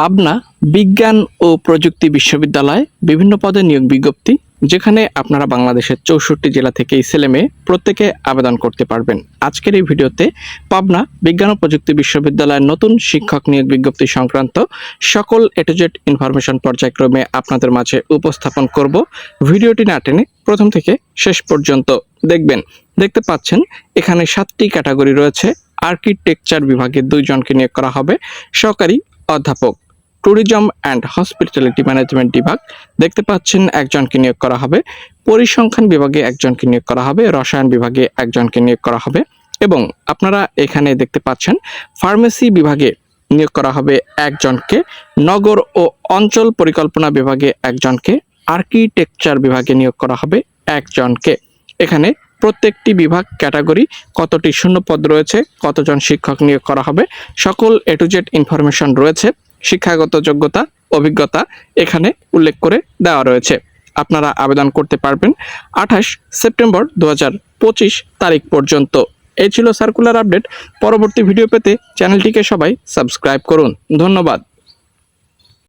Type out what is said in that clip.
পাবনা বিজ্ঞান ও প্রযুক্তি বিশ্ববিদ্যালয় বিভিন্ন পদে নিয়োগ বিজ্ঞপ্তি, যেখানে আপনারা বাংলাদেশের চৌষট্টি জেলা থেকেই ছেলে মেয়ে প্রত্যেকে আবেদন করতে পারবেন। আজকের এই ভিডিওতে পাবনা বিজ্ঞান ও প্রযুক্তি বিশ্ববিদ্যালয়ের নতুন শিক্ষক নিয়োগ বিজ্ঞপ্তি সংক্রান্ত সকল এটুজেট ইনফরমেশন পর্যায়ক্রমে আপনাদের মাঝে উপস্থাপন করব। ভিডিওটি না টেনে প্রথম থেকে শেষ পর্যন্ত দেখবেন। দেখতে পাচ্ছেন, এখানে সাতটি ক্যাটাগরি রয়েছে। আর্কিটেকচার বিভাগে দুইজনকে নিয়োগ করা হবে। সহকারী অধ্যাপক। ট্যুরিজম অ্যান্ড হসপিটালিটি ম্যানেজমেন্ট বিভাগ। দেখতে পাচ্ছেন একজনকে নিয়োগ করা হবে। পরিসংখ্যান বিভাগে একজনকে নিয়োগ করা হবে। রসায়ন বিভাগে একজনকে নিয়োগ করা হবে। এবং আপনারা এখানে দেখতে পাচ্ছেন, ফার্মেসি বিভাগে নিয়োগ করা হবে একজনকে। নগর ও অঞ্চল পরিকল্পনা বিভাগে একজনকে। আর্কিটেকচার বিভাগে নিয়োগ করা হবে একজনকে। এখানে প্রত্যেকটি বিভাগ ক্যাটাগরি কতটি শূন্যপদ রয়েছে, কতজন শিক্ষক নিয়োগ করা হবে, সকল এ টু জেড ইনফরমেশন রয়েছে। শিক্ষাগত যোগ্যতা, অভিজ্ঞতা এখানে উল্লেখ করে দেওয়া রয়েছে। আপনারা আবেদন করতে পারবেন আঠাশ সেপ্টেম্বর দু হাজার পঁচিশ তারিখ পর্যন্ত। এই ছিল সার্কুলার আপডেট। পরবর্তী ভিডিও পেতে চ্যানেলটিকে সবাই সাবস্ক্রাইব করুন। ধন্যবাদ।